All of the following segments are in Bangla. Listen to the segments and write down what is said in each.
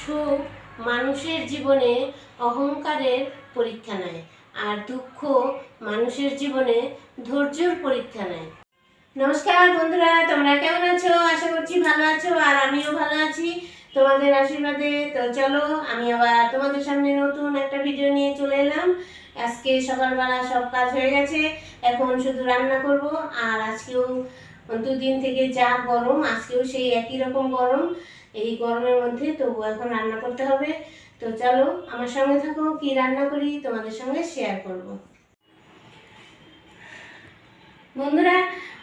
সুখ মানুষের জীবনে, অহংকারের পরীক্ষা নেয় আর দুঃখ মানুষের জীবনে, ধৈর্যর পরীক্ষা নেয়। নমস্কার বন্ধুরা, তোমরা কেমন আছো? আশা করছি ভালো আছো আর আমিও ভালো আছি। তোমাদের আশীর্বাদে তো চলো, আমি আবার তোমাদের সামনে নতুন একটা ভিডিও নিয়ে চলে এলাম। আজকে সকালবেলা সব কাজ হয়ে গেছে, এখন শুধু রান্না করব। আর আজকেও দুদিন থেকে যা গরম, আজকেও সেই একই রকম গরম। এই গরমের মধ্যে তবু এখন রান্না করতে হবে। তো চলো, আমার সঙ্গে থাকো, কি রান্না করি তোমাদের সঙ্গে শেয়ার করব। বন্ধুরা,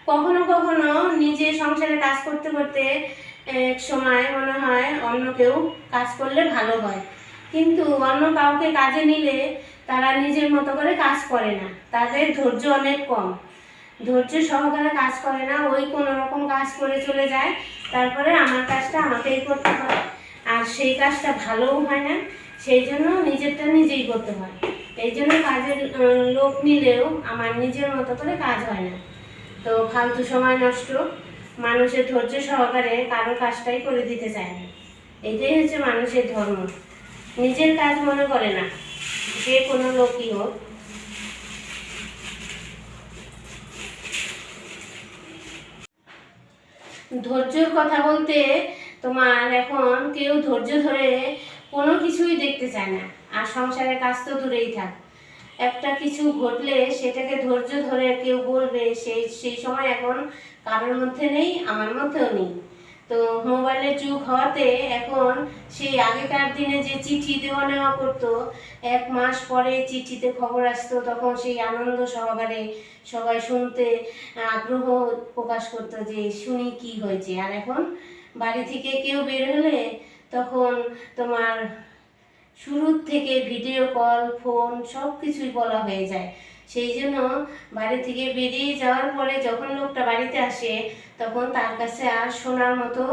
কখনো কখনো নিজে সংসারে কাজ করতে করতে এক সময় মনে হয় অন্য কেউ কাজ করলে ভালো হয়। কিন্তু অন্য কাউকে কাজে নিলে তারা নিজের মতো করে কাজ করে না, তাদের ধৈর্য অনেক কম। ধৈর্য সহকারে কাজ করে না, ওই কোনো রকম কাজ করে চলে যায়। তারপরে আমার কাজটা আমাকেই করতে হয়। আর সেই কাজটা ভালোও হয় না, সেই জন্য নিজেরটা নিজেই করতে হয়। এই জন্য কাজের লোক নিলেও আমার নিজের মতো করে কাজ হয় না। তো ফালতু সময় নষ্ট, মানুষের ধৈর্য সহকারে কারও কাজটাই করে দিতে চায় না। এটাই হচ্ছে মানুষের ধর্ম। নিজের কাজ মনে করে না, যে কোনো লোকই হোক। ধৈর্যর কথা বলতে তোমার এখন কেউ ধৈর্য ধরে কোনো কিছুই দেখতে চায় না। আর সংসারের কাজ তো দূরেই থাক। একটা কিছু ঘটলে সেটাকে ধৈর্য ধরে কেউ বলবে, সেই সেই সময় এখন কারোর মধ্যে নেই, আমার মধ্যেও নেই। তো মোবাইলের যুগ হওয়াতে এখন সেই আগেকার দিনে যে চিঠি দেওয়া নেওয়া করতো, এক মাস পরে চিঠিতে খবর আসতো, তখন সেই আনন্দ সহকারে সবাই শুনতে, আগ্রহ প্রকাশ করতো যে শুনি কি হয়েছে। আর এখন বাড়ি থেকে কেউ বের হলে তখন তোমার শুরুর থেকে ভিডিও কল ফোন সব কিছুই বলা হয়ে যায়। সেই জন্য বাড়ি থেকে বেরিয়ে যাওয়ার পরে যখন লোকটা বাড়িতে আসে, তখন তার কাছে আর শোনার মতো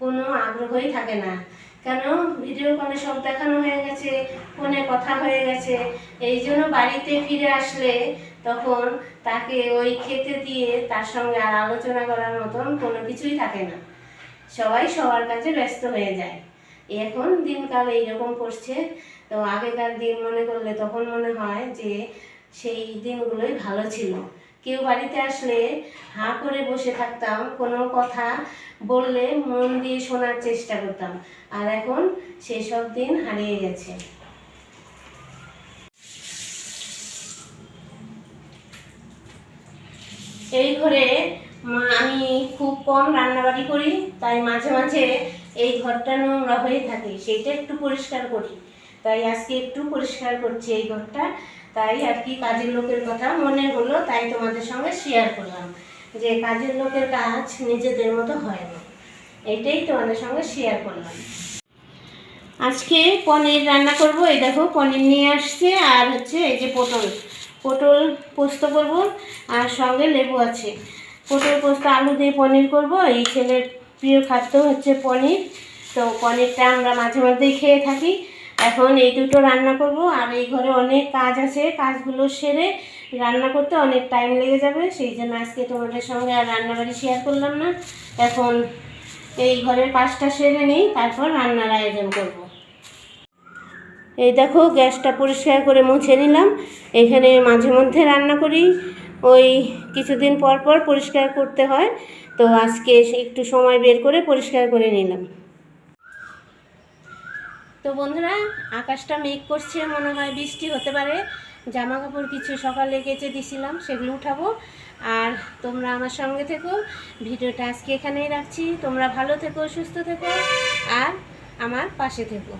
কোনো আগ্রহই থাকে না। কেন? ভিডিও কলে সব দেখানো হয়ে গেছে ফোনে কথা হয়ে গেছে। এই জন্য বাড়িতে ফিরে আসলে তখন তাকে ওই খেতে দিয়ে তার সঙ্গে আর আলোচনা করার মতন কোনো কিছুই থাকে না। সবাই সবার কাছে ব্যস্ত হয়ে যায়। এখন দিনকাল এইরকম করছে তো আগেকার দিন মনে করলে তখন মনে হয় যে সেই দিনগুলোই ভালো ছিল। কেউ বাড়িতে আসলে হাঁ করে বসে থাকতাম, কোনো কথা বললে মন দিয়ে শোনার চেষ্টা করতাম। আর এখন সেই সব দিন হারিয়ে গেছে। এই ঘরে আমি খুব কম রান্নাবাড়ি করি, তাই মাঝে মাঝে এই ঘরটা নোংরা হয়ে থাকে সেটা একটু পরিষ্কার করি। তাই আজকে একটু পরিষ্কার করছি এই ঘরটা। তাই আর কি কাজের লোকের কথা মনে হলো, তাই তোমাদের সঙ্গে শেয়ার করলাম যে কাজের লোকের কাজ নিজেদের মতো হয় না। এটাই তোমাদের সঙ্গে শেয়ার করলাম। আজকে পনির রান্না করব, এই দেখো পনির নিয়ে আসছে, আর হচ্ছে এই যে পটল। পটল পোস্ত করব, আর সঙ্গে লেবু আছে। পটল, পোস্ত, আলু দিয়ে পনির করব। এই ছেলের প্রিয় খাদ্য হচ্ছে পনির। তো পনিরটা আমরা মাঝে মধ্যেই খেয়ে থাকি। এখন এই দুটো রান্না করব। আর এই ঘরে অনেক কাজ আছে, কাজগুলো সেরে রান্না করতে অনেক টাইম লেগে যাবে। সেই জন্য আজকে তোমাদের সঙ্গে আর রান্নাবাড়ি শেয়ার করলাম না। এখন এই ঘরের কাজটা সেরে নিই, তারপর রান্নার আয়োজন করব। এই দেখো, গ্যাসটা পরিষ্কার করে মুছে নিলাম। এখানে মাঝে মধ্যে রান্না করি। ওই কিছুদিন পর পর পরিষ্কার করতে হয়। তো আজকে একটু সময় বের করে পরিষ্কার করে নিলাম। তো বন্ধুরা, আকাশটা মেঘ করছে, মনে হয় বৃষ্টি হতে পারে। জামা কাপড় কিছু সকালে কেচে দিছিলাম, সেগুলো উঠাবো। আর তোমরা আমার সঙ্গে থেকো। ভিডিওটা আজকে এখানেই রাখছি। তোমরা ভালো থেকো, সুস্থ থেকো, আর আমার পাশে থেকো।